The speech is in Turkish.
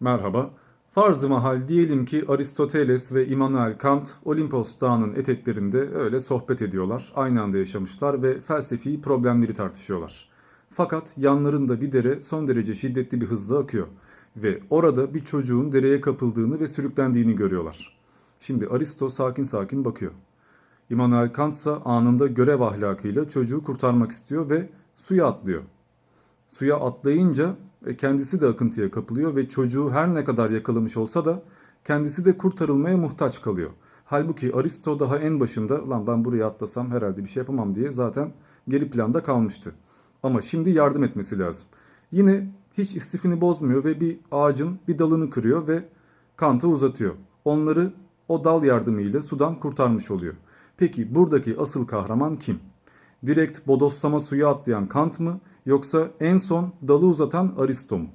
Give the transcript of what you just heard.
Merhaba. Farz-ı mahal diyelim ki Aristoteles ve Immanuel Kant Olimpos Dağı'nın eteklerinde öyle sohbet ediyorlar. Aynı anda yaşamışlar ve felsefi problemleri tartışıyorlar. Fakat yanlarında bir dere son derece şiddetli bir hızla akıyor. Ve orada bir çocuğun dereye kapıldığını ve sürüklendiğini görüyorlar. Şimdi Aristo sakin sakin bakıyor. Immanuel Kant ise anında görev ahlakıyla çocuğu kurtarmak istiyor ve suya atlıyor. Suya atlayınca e, kendisi de akıntıya kapılıyor ve çocuğu her ne kadar yakalamış olsa da kendisi de kurtarılmaya muhtaç kalıyor. Halbuki Aristo daha en başında lan ben buraya atlasam herhalde bir şey yapamam diye zaten geri planda kalmıştı. Ama şimdi yardım etmesi lazım. Yine hiç istifini bozmuyor ve bir ağacın bir dalını kırıyor ve Kant'a uzatıyor. Onları o dal yardımıyla sudan kurtarmış oluyor. Peki buradaki asıl kahraman kim? Direkt bodoslama suya atlayan Kant mı yoksa en son dalı uzatan Aristo mu?